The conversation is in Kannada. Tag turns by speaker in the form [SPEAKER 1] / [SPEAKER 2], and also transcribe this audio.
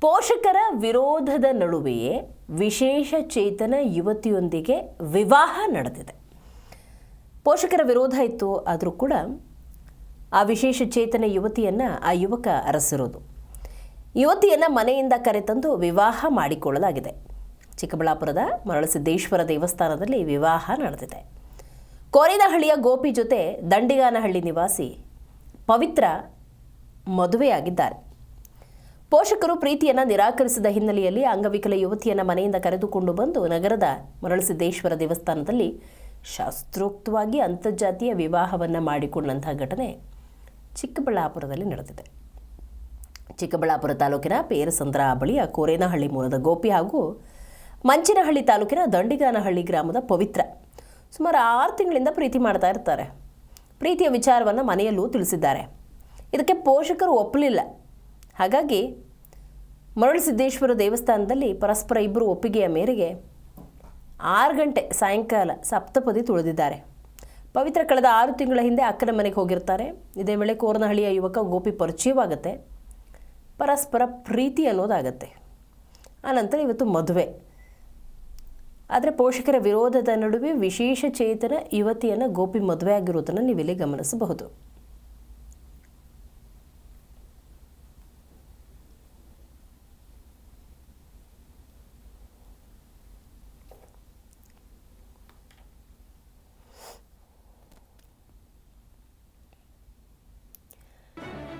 [SPEAKER 1] ಪೋಷಕರ ವಿರೋಧದ ನಡುವೆಯೇ ವಿಶೇಷ ಚೇತನ ಯುವತಿಯೊಂದಿಗೆ ವಿವಾಹ ನಡೆದಿದೆ. ಪೋಷಕರ ವಿರೋಧ ಇತ್ತು, ಆದರೂ ಕೂಡ ಆ ವಿಶೇಷ ಚೇತನ ಯುವತಿಯನ್ನು ಆ ಯುವಕ ಅರಸಿರೋದು. ಯುವತಿಯನ್ನು ಮನೆಯಿಂದ ಕರೆತಂದು ವಿವಾಹ ಮಾಡಿಕೊಳ್ಳಲಾಗಿದೆ. ಚಿಕ್ಕಬಳ್ಳಾಪುರದ ಮರಳಸಿದ್ದೇಶ್ವರ ದೇವಸ್ಥಾನದಲ್ಲಿ ವಿವಾಹ ನಡೆದಿದೆ. ಕೋರಿನಹಳ್ಳಿಯ ಗೋಪಿ ಜೊತೆ ದಂಡಿಗಾನಹಳ್ಳಿ ನಿವಾಸಿ ಪವಿತ್ರ ಮದುವೆಯಾಗಿದ್ದಾರೆ. ಪೋಷಕರು ಪ್ರೀತಿಯನ್ನು ನಿರಾಕರಿಸಿದ ಹಿನ್ನೆಲೆಯಲ್ಲಿ ಅಂಗವಿಕಲ ಯುವತಿಯನ್ನು ಮನೆಯಿಂದ ಕರೆದುಕೊಂಡು ಬಂದು ನಗರದ ಮರಳಸಿದ್ದೇಶ್ವರ ದೇವಸ್ಥಾನದಲ್ಲಿ ಶಾಸ್ತ್ರೋಕ್ತವಾಗಿ ಅಂತರ್ಜಾತೀಯ ವಿವಾಹವನ್ನು ಮಾಡಿಕೊಂಡಂತಹ ಘಟನೆ ಚಿಕ್ಕಬಳ್ಳಾಪುರದಲ್ಲಿ ನಡೆದಿದೆ. ಚಿಕ್ಕಬಳ್ಳಾಪುರ ತಾಲೂಕಿನ ಪೇರಸಂದ್ರ ಬಳಿಯ ಕೋರೇನಹಳ್ಳಿ ಮೂಲದ ಗೋಪಿ ಹಾಗೂ ಮಂಚಿನಹಳ್ಳಿ ತಾಲೂಕಿನ ದಂಡಿಗಾನಹಳ್ಳಿ ಗ್ರಾಮದ ಪವಿತ್ರ ಸುಮಾರು ಆರು ತಿಂಗಳಿಂದ ಪ್ರೀತಿ ಮಾಡ್ತಾ ಇರ್ತಾರೆ. ಪ್ರೀತಿಯ ವಿಚಾರವನ್ನು ಮನೆಯಲ್ಲೂ ತಿಳಿಸಿದ್ದಾರೆ. ಇದಕ್ಕೆ ಪೋಷಕರು ಒಪ್ಪಲಿಲ್ಲ. ಹಾಗಾಗಿ ಮರಳುಸಿದ್ದೇಶ್ವರ ದೇವಸ್ಥಾನದಲ್ಲಿ ಪರಸ್ಪರ ಇಬ್ಬರು ಒಪ್ಪಿಗೆಯ ಮೇರೆಗೆ ಆರು ಗಂಟೆ ಸಾಯಂಕಾಲ ಸಪ್ತಪದಿ ತುಳಿದಿದ್ದಾರೆ. ಪವಿತ್ರ ಕಳೆದ ಆರು ತಿಂಗಳ ಹಿಂದೆ ಅಕ್ಕನ ಮನೆಗೆ ಹೋಗಿರ್ತಾರೆ. ಇದೇ ವೇಳೆ ಕೋರನಹಳ್ಳಿಯ ಯುವಕ ಗೋಪಿ ಪರಿಚಯವಾಗುತ್ತೆ. ಪರಸ್ಪರ ಪ್ರೀತಿ ಅನ್ನೋದಾಗತ್ತೆ. ಆನಂತರ ಇವತ್ತು ಮದುವೆ. ಆದರೆ ಪೋಷಕರ ವಿರೋಧದ ನಡುವೆ ವಿಶೇಷ ಚೇತನ ಯುವತಿಯನ್ನು ಗೋಪಿ ಮದುವೆ ಆಗಿರೋದನ್ನು ನೀವಿಲ್ಲಿ ಗಮನಿಸಬಹುದು.